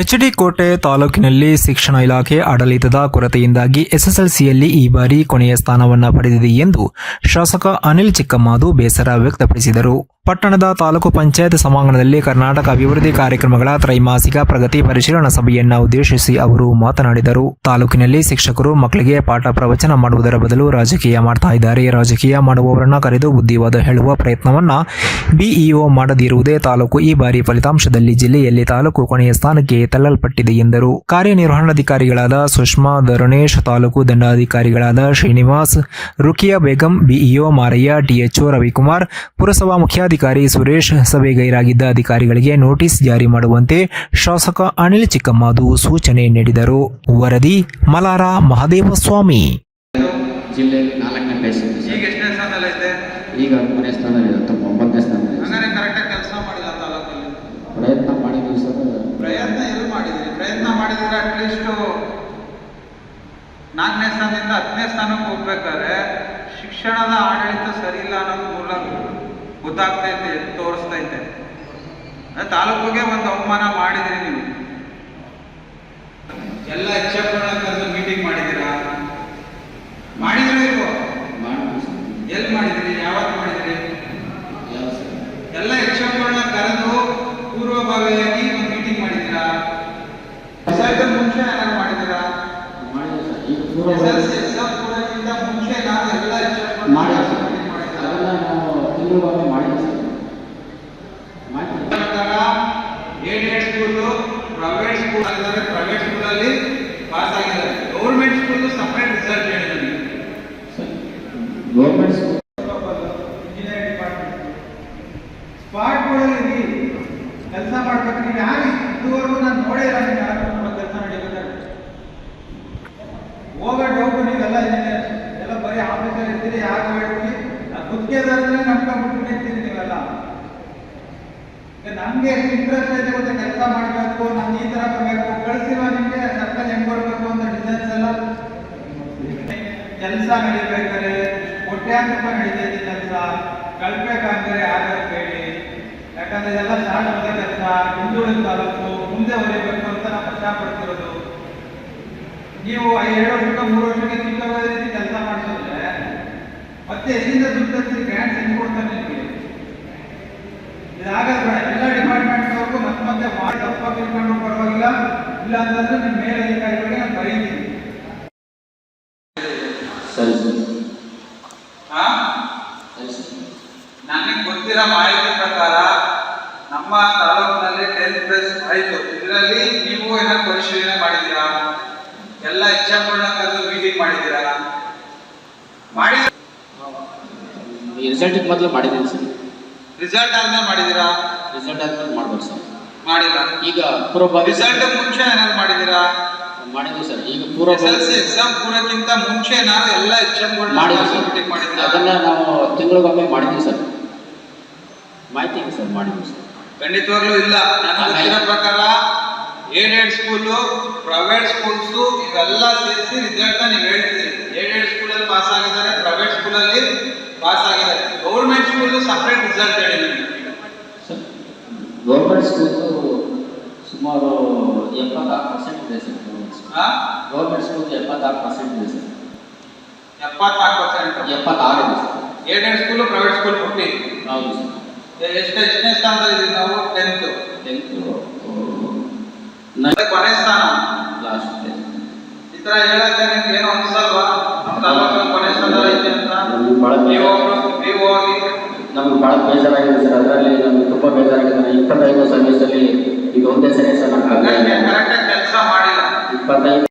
HD ಕೋಟೆ ತಾಲೂಕಿನಲ್ಲಿ ಶಿಕ್ಷಣ ಇಲಾಖೆ ಆಡಳಿತದ ಕೊರತೆಯಿಂದಾಗಿ ಎಸ್ಎಸ್ಎಲ್ಸಿಯಲ್ಲಿ ಈ ಬಾರಿ ಕೊನೆಯ ಸ್ಥಾನವನ್ನು ಪಡೆದಿದೆ ಎಂದು ಶಾಸಕ ಅನಿಲ್ ಚಿಕ್ಕಮ್ಮಾದು ಬೇಸರ ವ್ಯಕ್ತಪಡಿಸಿದರು. ಪಟ್ಟಣದ ತಾಲೂಕು ಪಂಚಾಯತ್ ಸಭಾಂಗಣದಲ್ಲಿ ಕರ್ನಾಟಕ ಅಭಿವೃದ್ಧಿ ಕಾರ್ಯಕ್ರಮಗಳ ತ್ರೈಮಾಸಿಕ ಪ್ರಗತಿ ಪರಿಶೀಲನಾ ಸಭೆಯನ್ನು ಉದ್ದೇಶಿಸಿ ಅವರು ಮಾತನಾಡಿದರು. ತಾಲೂಕಿನಲ್ಲಿ ಶಿಕ್ಷಕರು ಮಕ್ಕಳಿಗೆ ಪಾಠ ಪ್ರವಚನ ಮಾಡುವುದರ ಬದಲು ರಾಜಕೀಯ ಮಾಡ್ತಾ ಇದ್ದಾರೆ. ರಾಜಕೀಯ ಮಾಡುವವರನ್ನ ಕರೆದು ಬುದ್ಧಿವಾದ ಹೇಳುವ ಪ್ರಯತ್ನವನ್ನ ಬಿಇಒ ಮಾಡದಿರುವುದೇ ತಾಲೂಕು ಈ ಬಾರಿ ಫಲಿತಾಂಶದಲ್ಲಿ ಜಿಲ್ಲೆಯಲ್ಲಿ ತಾಲೂಕು ಕೊನೆಯ ಸ್ಥಾನಕ್ಕೆ ತಳ್ಳಲ್ಪಟ್ಟಿದೆ ಎಂದರು. ಕಾರ್ಯನಿರ್ವಹಣಾಧಿಕಾರಿಗಳಾದ ಸುಷ್ಮಾ ಧರಣೇಶ್, ತಾಲೂಕು ದಂಡಾಧಿಕಾರಿಗಳಾದ ಶ್ರೀನಿವಾಸ್ ರುಕಿಯಾ ಬೇಗಂ, ಬಿಇಒ ಮಾರಯ್ಯ, ಟಿಎಚ್ಒ ರವಿಕುಮಾರ್, ಪುರಸಭಾ ಮುಖ್ಯಾಧಿಕಾರಿ ಸುರೇಶ್ ಸಭೆ ಗೈರಾಗಿದ್ದ ಅಧಿಕಾರಿಗಳಿಗೆ ನೋಟಿಸ್ ಜಾರಿ ಮಾಡುವಂತೆ ಶಾಸಕ ಅನಿಲ್ ಚಿಕ್ಕಮ್ಮಾದು ಸೂಚನೆ ನೀಡಿದರು. ವರದಿ ಮಲಾರ ಮಹದೇವಸ್ವಾಮಿ. ಜಿಲ್ಲೆಯಲ್ಲಿ ನಾಲ್ಕನೇ ಈಗ ಎಷ್ಟನೇ ಸ್ಥಾನದಲ್ಲಿ ಐತೆ? ಈಗ ಹತ್ತನೇ ಸ್ಥಾನದಲ್ಲಿ ಹತ್ತೊಂಬ ಒಂಬತ್ತನೇ ಸ್ಥಾನದಲ್ಲಿ ಹಂಗಾರೆ ಕರೆಕ್ಟಾಗಿ ಕೆಲಸ ಮಾಡಿಲ್ಲ ತಾಲೂಕಲ್ಲಿ? ಪ್ರಯತ್ನ ಮಾಡಿದ್ವಿ ಸರ್. ಪ್ರಯತ್ನ ಎಲ್ಲಿ ಮಾಡಿದ್ರಿ ಪ್ರಯತ್ನ ಮಾಡಿದ್ರೆ ಅಟ್ಲೀಸ್ಟ್ ನಾಲ್ಕನೇ ಸ್ಥಾನದಿಂದ ಹತ್ತನೇ ಸ್ಥಾನಕ್ಕೆ ಹೋಗ್ಬೇಕಾದ್ರೆ ಶಿಕ್ಷಣದ ಆಡಳಿತ ಸರಿ ಇಲ್ಲ ಅನ್ನೋದು ಮೂಲ ಗೊತ್ತಾಗ್ತೈತೆ ತೋರಿಸ್ತಾ ಅಂದ್ರೆ ತಾಲೂಕಿಗೆ ಒಂದು ಅವಮಾನ ಮಾಡಿದ್ರಿ ನೀವು. ಎಲ್ಲ ಎಚ್ಚಪ್ಪಗಳನ್ನ ಕರೆದು ಮೀಟಿಂಗ್ ಮಾಡಿದ್ದೀರಾ? ಮಾಡಿದ್ರೆ ಎಲ್ಲಿ ಮಾಡಿದ್ರಿ? ಯಾವತ್ತು ಮಾಡಿದ್ರಿ? ಎಲ್ಲ ಯಕ್ಷಗಳನ್ನ ಕರೆದು ಪೂರ್ವಭಾವಿಯಾಗಿ ಒಂದು ಮೀಟಿಂಗ್ ಮಾಡಿದ್ದೀರಾ? ಮುಂಚೆ ಏನಾದ್ರು ಮಾಡಿದ್ದೀರಾ ಮಾಡಿದ್ವಿ ಸರ್ ಈಗ ಎಸ್ ಪೂರ್ವ ಎಲ್ ಸಿ ಎಕ್ಸಾಮ್ ಕೊಡೋಕ್ಕಿಂತ ಮುಂಚೆ ನಾವು ಎಲ್ಲ ಮಾಡಿದ್ವಿ ಯಕ್ಷಗಳನ್ನ ಸರ್ ಮೀಟಿಂಗ್ ಮಾಡಿದ್ದೀರಾ ಅದೆಲ್ಲ ನಾವು ತಿಂಗಳು ಮಾಡಿದ್ವಿ ಸರ್ ಮಾಡಿದ್ವಿ ಪ್ರಕಾರ ಏಡೆಡ್ ಸ್ಕೂಲು ಪ್ರೈವೇಟ್ ಸ್ಕೂಲ್ ಆಗಿದ್ದಾರೆ ಪ್ರೈವೇಟ್ ಸ್ಕೂಲಲ್ಲಿ ಪಾಸ್ ಆಗಿದ್ದಾರೆ. ಗೌರ್ಮೆಂಟ್ ಸ್ಕೂಲ್ ಸಪ್ರೇಟ್ ರಿಸಲ್ಟ್ ಹೇಳಿದೆ ನಿಮಗೆ sir government school engineering department spot ಸ್ಪಾಟ್ಗಳಲ್ಲಿ ಕೆಲಸ ಮಾಡ್ಬೇಕು. ನೀವು ಯಾರು ಇದುವರೆಗೂ ನಾನು ನೋಡೇ ಇಲ್ಲ ನೀವು ಯಾರು ಕೆಲಸ ನಡೀಬೇಕಾದ್ರೆ ಹೋಗೋ ಡೌಟು ನೀವೆಲ್ಲ ಇಂಜಿನಿಯರ್ ಎಲ್ಲ ಬರೀ ಆಫೀಸಲ್ಲಿ ಇರ್ತೀರಿ ಯಾರು ಹೇಳ್ತೀರಿ ಗುತ್ತಿಗೆದಾರನ್ನೇ ನಂಬ್ಕೊಂಡ್ಬಿಟ್ಟಿರ್ತೀರಿ ನೀವೆಲ್ಲ ಈಗ ನಮ್ಗೆ ಇಂಟ್ರೆಸ್ಟ್ ಐತೆ ಗೊತ್ತಾ? ಕೆಲಸ ಮಾಡಬೇಕು ನಮ್ಗೆ ಈ ತರ ಬರಬೇಕು. ಕಳಿಸಿರುವ ನಿಮ್ಗೆ ಸರ್ಕಾರ ಹೆಂಗ್ ಬರಬೇಕು ಅಂತ ಡಿಸೈನ್ಸ್ ಎಲ್ಲ. ಕೆಲಸ ನಡಿಬೇಕಾದ್ರೆ ಕೋಟ್ಯಾಂತರ ರೂಪಾಯಿ ನಡೀತಾ ಇದೆ ಕೆಲಸ. ಕಳ್ಬೇಕಾದ್ರೆ ಆಗಲ್ಲ ಹೇಳಿ. ಯಾಕಂದ್ರೆ ಇದೆಲ್ಲ ಸ್ಟಾರ್ಟ್ ಆದ ಕೆಲಸ. ಹಿಂದುಳಿದ ತಾಲೂಕು, ಮುಂದೆ ಹೊರಿಬೇಕು ಅಂತ ನಾವು ಕಷ್ಟಪಡ್ತಿರೋದು. ನೀವು ಎರಡು ವರ್ಷಕ್ಕೆ ಮೂರು ವರ್ಷಕ್ಕೆ ತಿಂಗಳ ರೀತಿ ಕೆಲಸ ಮಾಡಿಸಿದ್ರೆ ಮತ್ತೆ ಎಲ್ಲಿಂದ ದುಡ್ಡು ತರ್ತೀರಿ ಗ್ರಾಂಟ್ಸ್ ಹೆಂಗ್ ಕೊಡ್ತಾರೆ ನಿಮಗೆ ಇದಾಗಲ್ಲ ಬೇಡ ಎಲ್ಲ ಡಿಪಾರ್ಟ್ಮೆಂಟ್ನವ್ರಿಗೂ ಮತ್ತೆ ಮತ್ತೆ ಮಾಡಿ ತಪ್ಪ ತಿಳ್ಕೊಂಡು ಪರವಾಗಿಲ್ಲ ಇಲ್ಲ ಅಂತಂದ್ರೆ ನಿಮ್ಮ ಮೇಲೆ ಅಧಿಕಾರಿಗಳಿಗೆ ನಾನು ಬರೀತೀನಿ ಸರಿ ನನಗೆ ಗೊತ್ತಿರೋ ಮಾಹಿತಿ ಪ್ರಕಾರ ನಮ್ಮ ತಾಲೂಕಿನಲ್ಲಿ ಟೆನ್ ಪ್ಲಸ್ ಆಯಿತು. ಇದರಲ್ಲಿ ನೀವು ಏನಾದ್ರು ಪರಿಶೀಲನೆ ಮಾಡಿದ್ದೀರಾ? ಎಲ್ಲ ಎಕ್ಸಾಮ್ಗಳನ್ನ ಕರೆದು ಮೀಟಿಂಗ್ ಮಾಡಿದ್ದೀರಾ? ಮಾಡಿ ರಿಸಲ್ಟ್ ಮೊದಲು ಮಾಡಿದ್ದೀನಿ ಸರ್. ರಿಸಲ್ಟ್ ಆದ್ಮೇಲೆ ಮಾಡಿದ್ದೀರಾ? ರಿಸಲ್ಟ್ ಆದ್ಮೇಲೆ ಮಾಡ್ಬೇಕು ಸರ್. ಮಾಡಿಲ್ಲ. ಈಗ ಪೂರ್ವಭಾವಿ ರಿಸಲ್ಟ್ ಮುಂಚೆ ಏನಾದ್ರು ಮಾಡಿದ್ದೀರಾ? ಮಾಡಿದ್ವಿ ಸರ್. ಈಗ ಎಸ್ ಎಲ್ ಸಿ ಎಕ್ಸಾಮ್ ಪೂರಕ್ಕಿಂತ ಮುಂಚೆ ನಾನು ಎಲ್ಲ ಎಕ್ಸಾಮ್ಗಳನ್ನ ಮಾಡಿದ್ವಿ ಸರ್. ಮಾಡಿದ್ದೀರಾ? ಅದನ್ನ ನಾವು ತಿಂಗಳಿಗೊಮ್ಮೆ ಮಾಡಿದ್ವಿ ಸರ್. ಮಾಹಿತಿ ಇದೆ ಸರ್ ಮಾಡಿದ್ವಿ ಸರ್. ಖಂಡಿತವಾಗ್ಲೂ ಇಲ್ಲ. ನನ್ನ ಗೊತ್ತಿರೋ ಪ್ರಕಾರ ಏಡೆಡ್ ಸ್ಕೂಲು ಪ್ರೈವೇಟ್ ಸ್ಕೂಲ್ಸು ಇವೆಲ್ಲ ಸೇರಿಸಿ ರಿಸಲ್ಟ್ ನೀವು ಹೇಳ್ತಿದ್ದೀರಿ. ಏಡೆಡ್ ಸ್ಕೂಲಲ್ಲಿ ಪಾಸ್ ಆಗಿದ್ದಾರೆ ಪ್ರೈವೇಟ್ ಸ್ಕೂಲಲ್ಲಿ ಪಾಸ್ ಆಗಿದ್ದಾರೆ. ಗೌರ್ಮೆಂಟ್ ಸ್ಕೂಲು ಸಪ್ರೇಟ್ ರಿಸಲ್ಟ್ ಹೇಳಿ ಗೌರ್ಮೆಂಟ್ ಸ್ಕೂಲು ಎಪ್ಪತ್ತಾರು ಪರ್ಸೆಂಟ್ ಇದೆ ಸರ್ ಗೌರ್ಮೆಂಟ್ ಸ್ಕೂಲ್ ಎಪ್ಪತ್ತಾರು ಪರ್ಸೆಂಟ್ ಇದೆ ಸರ್ ಎಪ್ಪತ್ನಾಲ್ಕು ಪರ್ಸೆಂಟ್. ಎಪ್ಪತ್ತಾರು ಇದೆ sir aided school private school ಕೊಟ್ಟಿ ಹೌದು ಸರ್. ಎಷ್ಟು ಎಷ್ಟನೇ ಸ್ಥಾನದಲ್ಲಿ ಇದೀವಿ ನಾವು? ಟೆಂತ್ ಟೆಂತು ಕೊನೆ ಸ್ಥಾನ? ಲಾಸ್ಟ್ ಈ ಥರ ಹೇಳಕ್ಕೆ ನಿಮ್ಗೆ ಏನು ಅನ್ಸಲ್ವಾ? ತಾಲೂಕು ಕೊನೆ ಸ್ಥಾನ ಐತೆ ಅಂತ. ನೀವು ನೀವು ಹೋಗಿ. ನಮ್ಗೆ ಭಾಳ ಬೇಜಾರಾಗಿದೆ ಸರ್. ಅದರಲ್ಲಿ ನಮ್ಗೆ ತುಂಬ ಬೇಜಾರಾಗಿದೆ. ಇಪ್ಪತ್ತೈದು ಸರ್ವಿಸಲ್ಲಿ ಈಗ ಒಂದೇ ಸರಿ ಸಲ ಕೆಲಸ ಮಾಡಿಲ್ಲ ಇಪ್ಪತ್ತೈದು